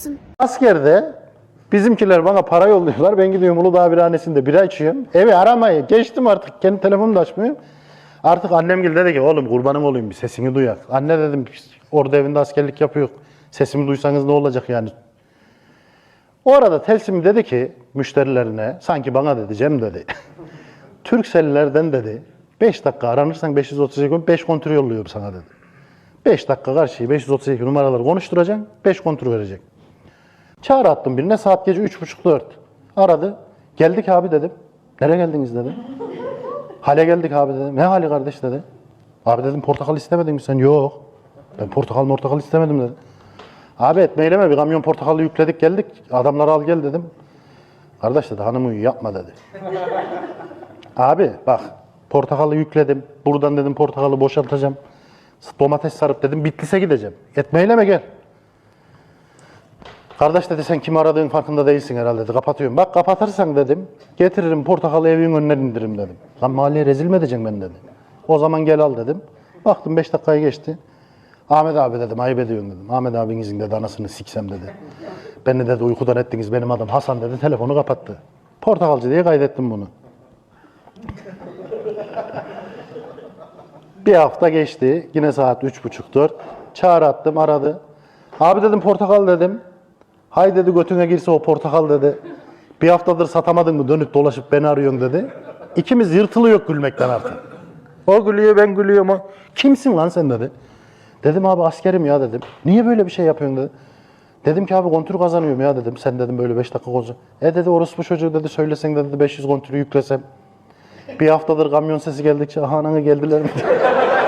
mısın? Askerde bizimkiler bana para yolluyorlar. Ben gidiyorum Uludağ Birhanesi'nde bira içiyorum. Evi aramayı geçtim artık. Kendi telefonumu da açmıyorum. Artık annem gibi dedi ki oğlum kurbanın olayım bir sesini duyak. Anne dedim "Biz orada evinde askerlik yapıyor. Sesimi duysanız ne olacak yani? O arada Telsim dedi ki müşterilerine sanki bana dedi Cem dedi. Türkcell'lerden dedi 5 dakika aranırsan 532 gün 5 kontrol yolluyorum sana dedi. 5 dakika karşıyı 532 numaraları konuşturacaksın 5 kontrol verecek. Çağrı attım birine saat gece 3.30-4. Aradı. Geldik abi dedim. Nereye geldiniz dedi. Hale geldik abi dedim. Ne hali kardeş dedi. Abi dedim portakal istemedin mi sen? Yok. Ben portakal portakal istemedim dedi. Abi etmeyleme bir kamyon portakalı yükledik geldik. Adamları al gel dedim. Kardeş dedi hanımı yapma dedi. Abi bak portakalı yükledim. Buradan dedim portakalı boşaltacağım. Domates sarıp dedim Bitlis'e gideceğim. Etmeyleme gel. Kardeş dedi sen kim aradığın farkında değilsin herhalde dedi. Kapatıyorum. Bak kapatırsan dedim getiririm portakalı evin önüne indiririm dedim. Lan mahalleye rezil mi edeceksin beni dedi. O zaman gel al dedim. Baktım 5 dakikayı geçti. Ahmet abi dedim ayıp ediyorsun dedim. Ahmet abinizin dedi anasını siksem dedi. Beni dedi uykudan ettiniz benim adım Hasan dedi telefonu kapattı. Portakalcı diye kaydettim bunu. Bir hafta geçti. Yine saat üç buçuk dört. Çağrı attım aradı. Abi dedim portakal dedim. Hay dedi götüne girse o portakal dedi. Bir haftadır satamadın mı dönüp dolaşıp beni arıyorsun dedi. İkimiz yırtılıyor gülmekten artık. O gülüyor ben gülüyorum. o. Kimsin lan sen dedi. Dedim abi askerim ya dedim. Niye böyle bir şey yapıyorsun dedi. Dedim ki abi kontür kazanıyorum ya dedim. Sen dedim böyle 5 dakika kontür. E dedi orospu çocuğu dedi söylesen dedi 500 kontürü yüklesem. Bir haftadır kamyon sesi geldikçe aha geldiler mi?